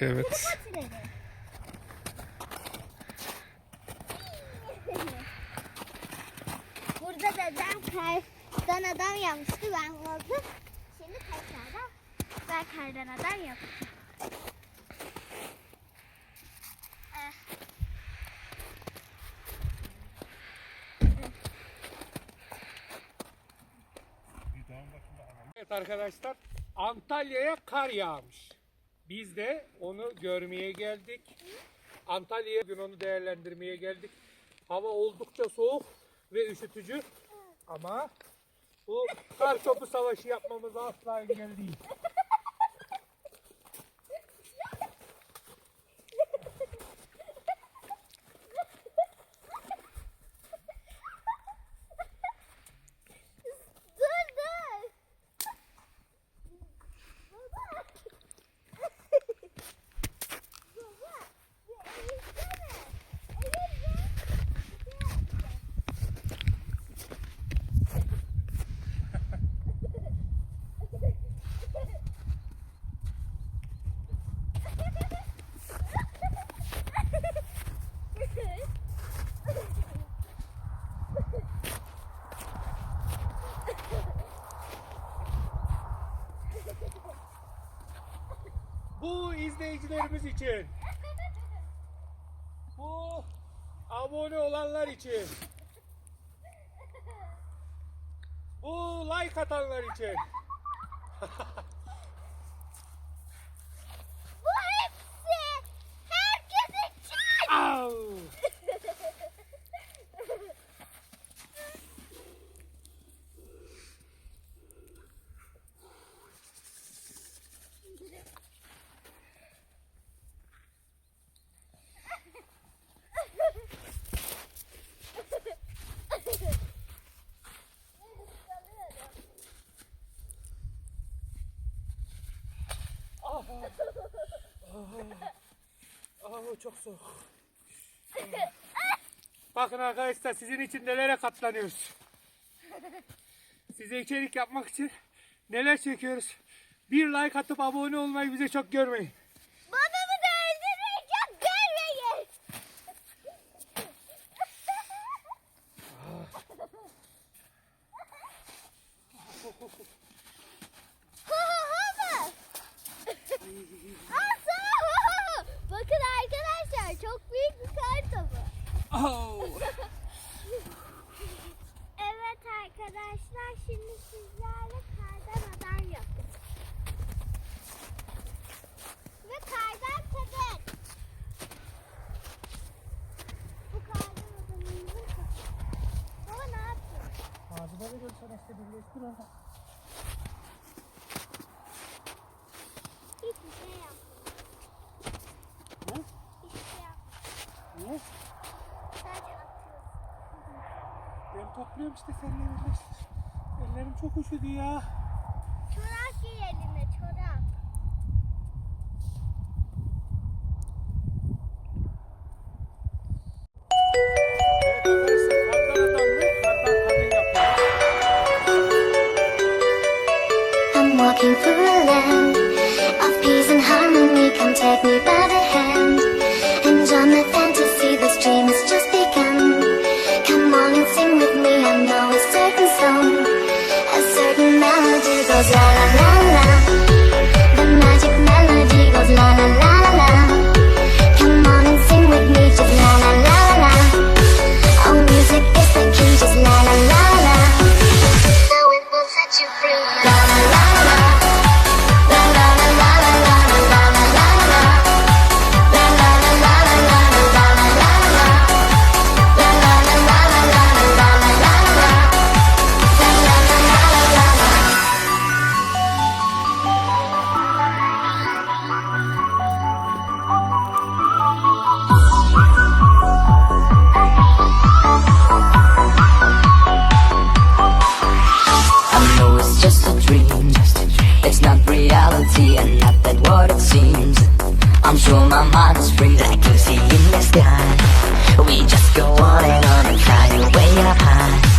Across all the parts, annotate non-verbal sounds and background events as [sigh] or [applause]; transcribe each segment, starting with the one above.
Evet. Burada dedem kardan adam yapmıştı. Ben bozdum. Şimdi tekrardan ben kardan adam yapacağım. Evet arkadaşlar Antalya'ya kar yağmış. Biz de onu görmeye geldik. Antalya'ya bugün onu değerlendirmeye geldik. Hava oldukça soğuk ve üşütücü. Ama bu kar topu savaşı yapmamıza asla engel değil. İzleyicilerimiz için. Bu abone olanlar için. Bu like atanlar için. [laughs] Bu hepsi herkes için. Au! Aa, çok soğuk. Bakın arkadaşlar sizin için nelere katlanıyoruz. Size içerik yapmak için neler çekiyoruz. Bir like atıp abone olmayı bize çok görmeyin. Babamı da öldürürken görmeyin. Hu hu hu mu? Al sana hu hu hu. Bakın arkadaşlar çok büyük bir kar topu. Evet arkadaşlar şimdi sizlerle kardan adam yapacağız. Ve kardan köpek. Bu kardan adamımızın köpeği. Baba ne yapıyorsun? Ağzıma veriyorum sana işte birleştir orada. Hiçbir şey yapmıyor. Ne? Hiçbir şey yapmıyor. Niye? Sadece atıyorsun. Ben topluyorum işte seninle birleştir. Ellerim çok üşüdü ya. Cause all I want It's not reality and not that what it seems. I'm sure my mind is free like Lucy in the sky. We just go on and on and fly way up high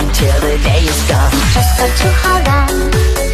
until the day is done. Just got to hold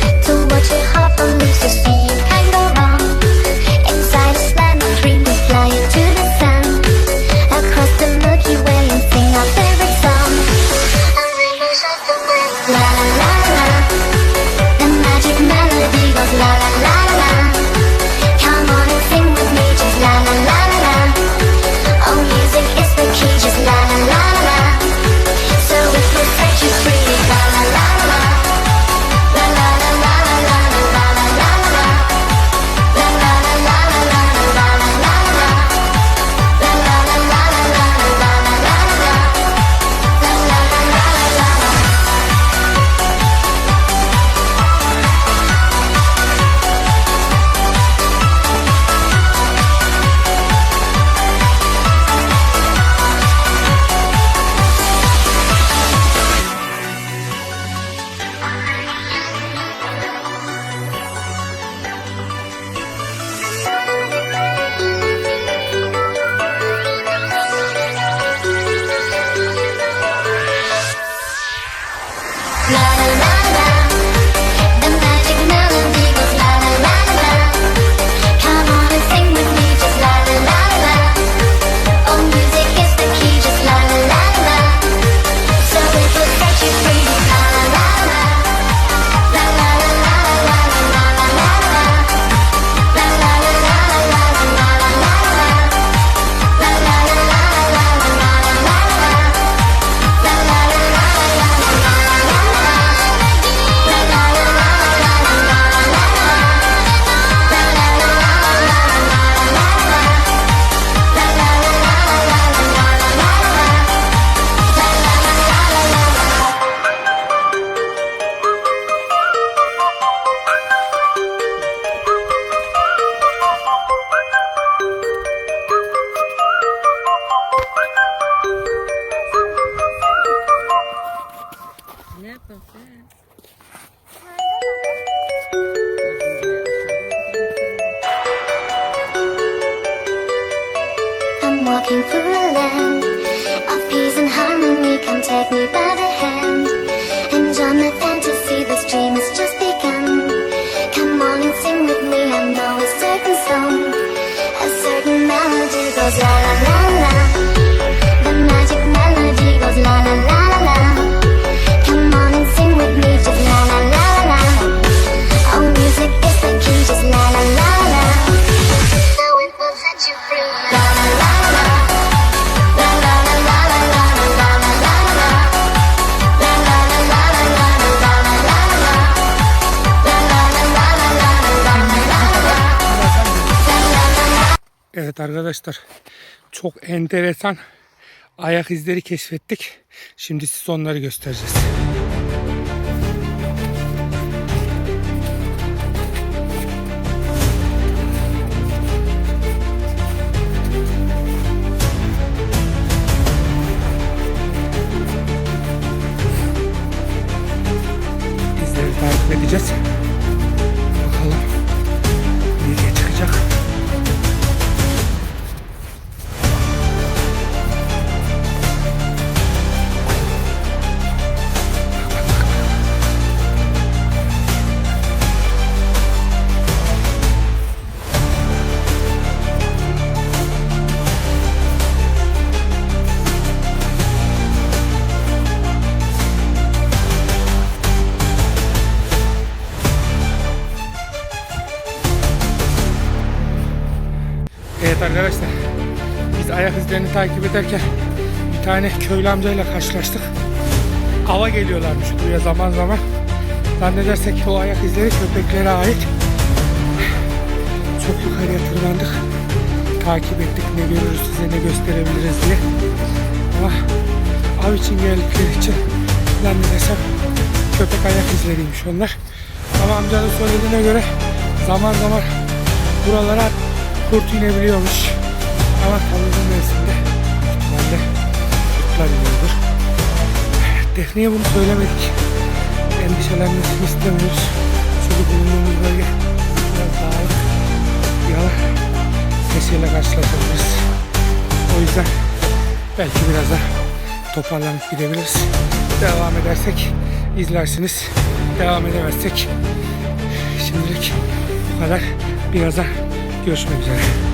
arkadaşlar çok enteresan ayak izleri keşfettik. Şimdi size onları göstereceğiz. Evet arkadaşlar biz ayak izlerini takip ederken bir tane köylü amcayla karşılaştık. Ava geliyorlarmış buraya zaman zaman. Zannedersek o ayak izleri köpeklere ait. Çok yukarıya tırmandık. Takip ettik ne görürüz size ne gösterebiliriz diye. Ama av için geldikleri için zannedersem köpek ayak izleriymiş onlar. Ama amcanın söylediğine göre zaman zaman buralara kurt inebiliyormuş. Ama bu mevsimde ihtimalle kurtlar iniyordur. Defne'ye bunu söylemedik. Endişelenmesini istemiyoruz. Çünkü bulunduğumuz bölge biraz dağlık. Alan sesiyle karşılaşabiliriz. O yüzden belki biraz da toparlanıp gidebiliriz. Devam edersek izlersiniz. Devam edemezsek şimdilik bu kadar. Birazdan görüşmek üzere.